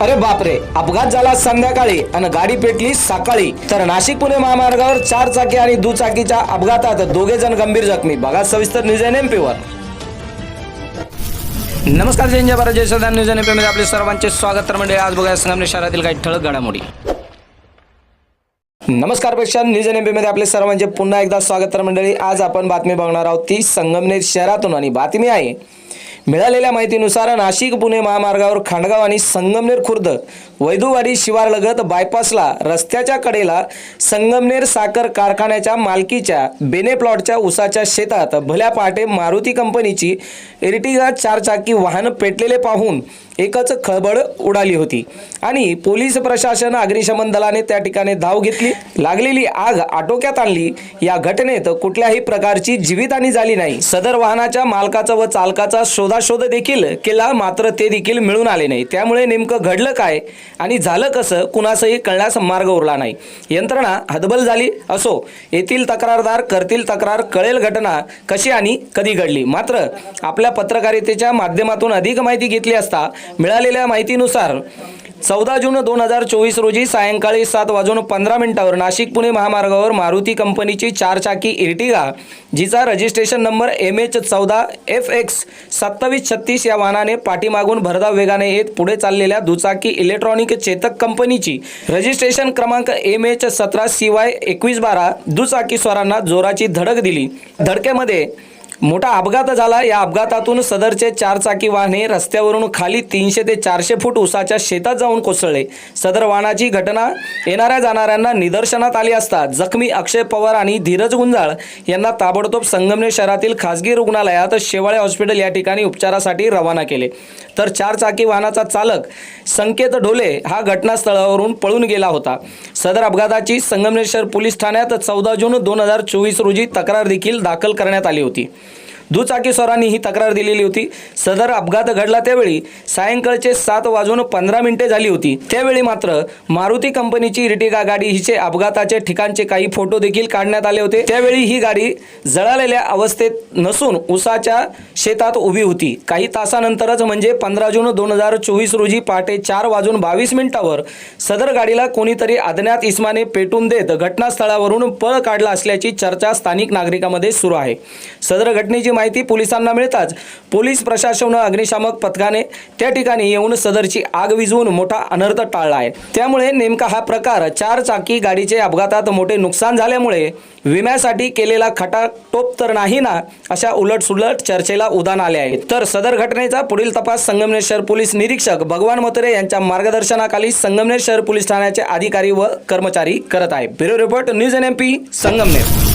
अरे बापरे अपघात झाला संध्याकाळी आणि गाडी पेटली सकाळी. तर नाशिक पुणे महामार्गावर चार चाकी आणि दुचाकीच्या अपघातात दोघे जण गंभीर जखमी. बघा सविस्तर न्यूज एन एम वर नमस्कार जय भारत जय सदा न्यूज एन एममध्ये आपले सर्वांचे स्वागत. तर म्हणजे आज बघा संगमनेर शहरातील काही ठळक घडामोडी. नमस्कार प्रेक्षक. न्यूज एनमध्ये आपले सर्वांचे पुन्हा एकदा स्वागत. तर मंडळी आज आपण बातमी बघणार आहोत ती संगमनेर शहरातून. आणि बातमी आहे मिळालेल्या माहितीनुसार नाशिक पुणे महामार्गावर खांडगाव आणि संगमनेर खुर्द वैदुवाडी शिवारलगत बायपासला रस्त्याच्या कडेला संगमनेर साखर कारखान्याच्या मालकीच्या बेने प्लॉटच्या उसाच्या शेतात भल्या पहाटे मारुती कंपनीची एर्टिगा चारचाकी वाहन पेटलेले पाहून एकच खळबळ उडाली होती. आणि पोलीस प्रशासन अग्निशमन दलाने त्या ठिकाणी धाव घेतली. लागलेली आग आटोक्यात आणली. या घटनेत कुठल्याही प्रकारची जीवितहानी झाली नाही. सदर वाहनाच्या मालकाचा व चालकाचा शोध शोधाशोध देखील केला मात्र ते देखील मिळून आले नाही. त्यामुळे नेमकं घडलं काय आणि झालं कसं कुणासही कळण्यास मार्ग उरला नाही. यंत्रणा हतबल झाली असो येथील तक्रारदार करतील तक्रार कळेल घटना कशी आणि कधी घडली. मात्र आपल्या पत्रकारितेच्या माध्यमातून अधिक माहिती घेतली असता मिळालेल्या माहितीनुसार चौदा जून दोन हजार चोवीस रोजी सायंकाळी सात वाजून पंधरा मिनिटावर नाशिक पुणे महामार्गावर मारुती कंपनीची चारचाकी इर्टिगा जिचा रजिस्ट्रेशन नंबर एम एच चौदा एफ एक्स सत्तावीस छत्तीस या वाहनाने पाठीमागून भरधाव वेगाने येत पुढे चाललेल्या दुचाकी इलेक्ट्रॉनिक चेतक कंपनीची रजिस्ट्रेशन क्रमांक एम एच सतरा सी वाय एकवीस बारा दुचाकी स्वारांना जोराची धडक दिली. धडकेमध्ये मोठा अपघात झाला. या अपघातातून सदरचे चारचाकी वाहने रस्त्यावरून खाली तीनशे ते चारशे फूट उसाच्या शेतात जाऊन कोसळले. सदर वाहनाची घटना येणाऱ्या जाणाऱ्यांना निदर्शनात आली असता जखमी अक्षय पवार आणि धीरज गुंजाळ यांना ताबडतोब संगमनेर शहरातील खासगी रुग्णालयात शेवाळे हॉस्पिटल या ठिकाणी उपचारासाठी रवाना केले. तर चारचाकी वाहनाचा चालक संकेत ढोले हा घटनास्थळावरून पळून गेला होता. सदर अपघाताची संगमनेर शहर पोलीस ठाण्यात चौदा जून दोन हजार चोवीस रोजी तक्रार देखील दाखल करण्यात आली होती. दुचाकीस्वरांनी ही तक्रार दिलेली होती. सदर अपघात घडला त्यावेळी सायंकाळचे सात वाजून पंधरा मिनिटे झाली होती. त्यावेळी मात्र मारुती कंपनीची इर्टिगा गाडी हिचे अपघाताचे ठिकाणचे काही फोटो देखील काढण्यात आले होते. त्यावेळी ही गाडी जळालेल्या अवस्थेत नसून उसाच्या शेतात उभी होती. काही तासानंतरच म्हणजे पंधरा जून दोन हजार चोवीस रोजी पहाटे चार वाजून बावीस मिनिटावर सदर गाडीला कोणीतरी अज्ञात इस्माने पेटून देत घटनास्थळावरून पळ काढला असल्याची चर्चा स्थानिक नागरिकांमध्ये सुरू आहे. सदर घटनेची माहिती पोलिसांना मिळताच पोलीस प्रशासन अग्निशामक पथकाने त्या ठिकाणी येऊन सदरची आग विझवून मोठा अनर्थ टाळला आहे. त्यामुळे नेमका हा प्रकार चार चाकी गाडीचे अपघातात मोठे नुकसान झाल्यामुळे विम्यासाठी केलेला खटाटोप तर नाही ना अशा उलटसुलट चर्चेला उदान आले आहे. तर सदर घटनेचा पुढील तपास संगमनेर शहर पोलीस निरीक्षक भगवान मतरे यांच्या मार्गदर्शनाखाली संगमनेर शहर पोलीस ठाण्याचे अधिकारी व कर्मचारी करत आहे bureau report news N M P Sangamner.